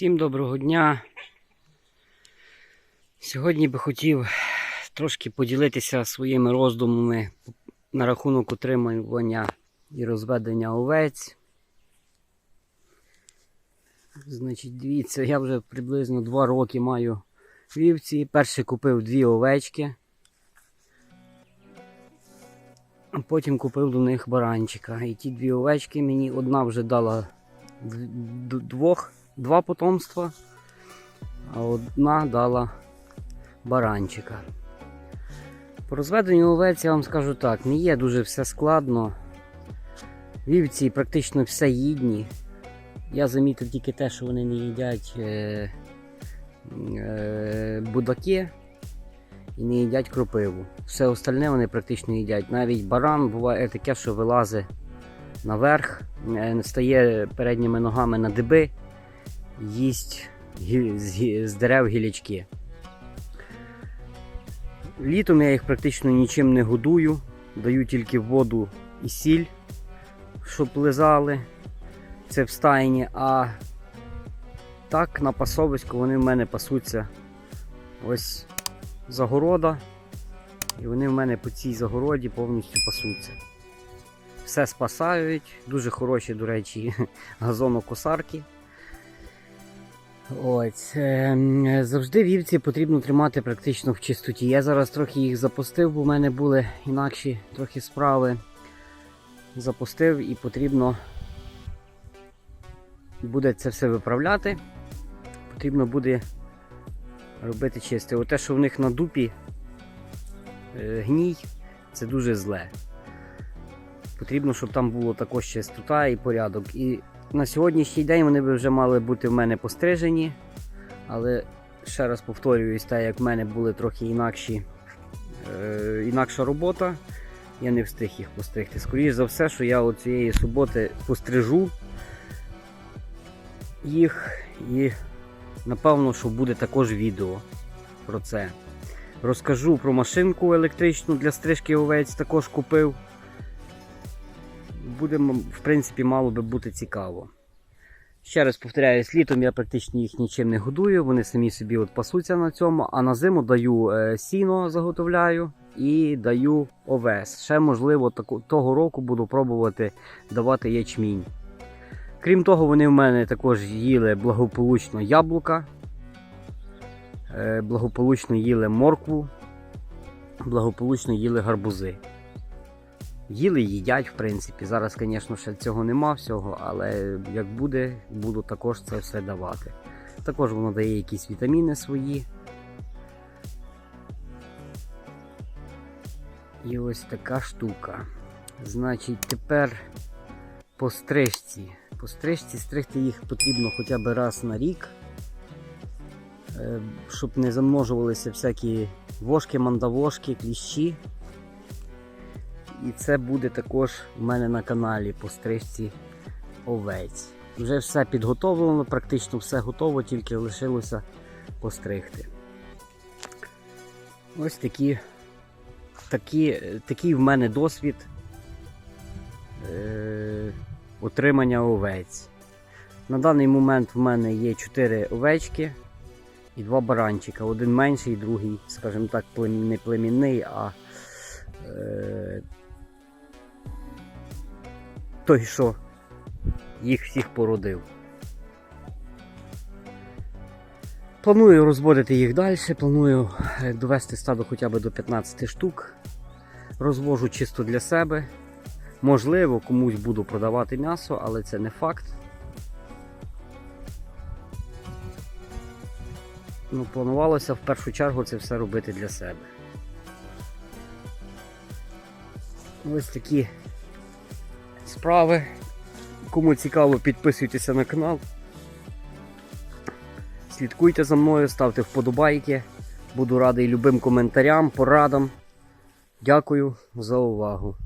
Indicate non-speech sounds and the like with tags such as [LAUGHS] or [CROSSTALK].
Всім доброго дня. Сьогодні би хотів трошки поділитися своїми роздумами на рахунок утримування і розведення овець. Значить, дивіться, я вже приблизно 2 роки маю вівці. Перший купив дві овечки, а потім купив до них баранчика. І ті дві овечки мені одна вже дала двох, два потомства, а одна дала баранчика. По розведенню овець я вам скажу так, не є дуже все складно. Вівці практично все їдні. Я замітив тільки те, що вони не їдять е, е, будаки і не їдять кропиву. Все остальне вони практично їдять. Навіть баран буває таке, що вилазить наверх, е, стає передніми ногами на диби, їсть з, дерев гілячки. Літом я їх практично нічим не годую, даю тільки воду і сіль, щоб лизали. Це в стайні, а так на пасовиську вони в мене пасуться ось загорода. І вони в мене по цій загороді повністю пасуться. Все спасають, дуже хороші, до речі, [LAUGHS] газонокосарки. Ось, ем, завжди вівці потрібно тримати практично в чистоті. Я зараз трохи їх запустив, бо в мене були інакші трохи справи. Запустив і потрібно буде це все виправляти. Потрібно буде робити чисте. Оте, що в них на дупі е, гній, це дуже зле. Потрібно, щоб там було також чистота і порядок. І на сьогоднішній день вони би вже мали бути в мене пострижені. Але ще раз повторююсь, так як в мене були трохи інакші, е, інакша робота, я не встиг їх постригти. Скоріше за все, що я цієї суботи пострижу їх і напевно, що буде також відео про це. Розкажу про машинку електричну для стрижки овець, також купив. Буде, в принципі, мало би бути цікаво. Ще раз повторяюсь, літом я практично їх нічим не годую, вони самі собі от пасуться на цьому, а на зиму даю е, сіно заготовляю і даю овес. Ще, можливо, того року буду пробувати давати ячмінь. Крім того, вони в мене також їли благополучно яблука, е, благополучно їли моркву, благополучно їли гарбузи. Їли, їдять, в принципі. Зараз, звісно, ще цього нема всього, але як буде, буду також це все давати. Також воно дає якісь вітаміни свої. І ось така штука. Значить, тепер по стрижці. По стрижці стригти їх потрібно хоча б раз на рік, е, щоб не замножувалися всякі вошки, мандавошки, кліщі. І це буде також у мене на каналі по стрижці овець. Вже все підготовлено, практично все готово, тільки лишилося постригти. Ось такі, такі, такий в мене досвід е, отримання овець. На даний момент в мене є 4 овечки і 2 баранчика. Один менший, другий, скажімо так, не племінний, а е, той, що їх всіх породив. Планую розводити їх далі, планую е, довести стадо хоча б до 15 штук. Розвожу чисто для себе. Можливо, комусь буду продавати м'ясо, але це не факт. Ну, планувалося в першу чергу це все робити для себе. Ось такі справи. Кому цікаво, підписуйтеся на канал. Слідкуйте за мною, ставте вподобайки. Буду радий любим коментарям, порадам. Дякую за увагу.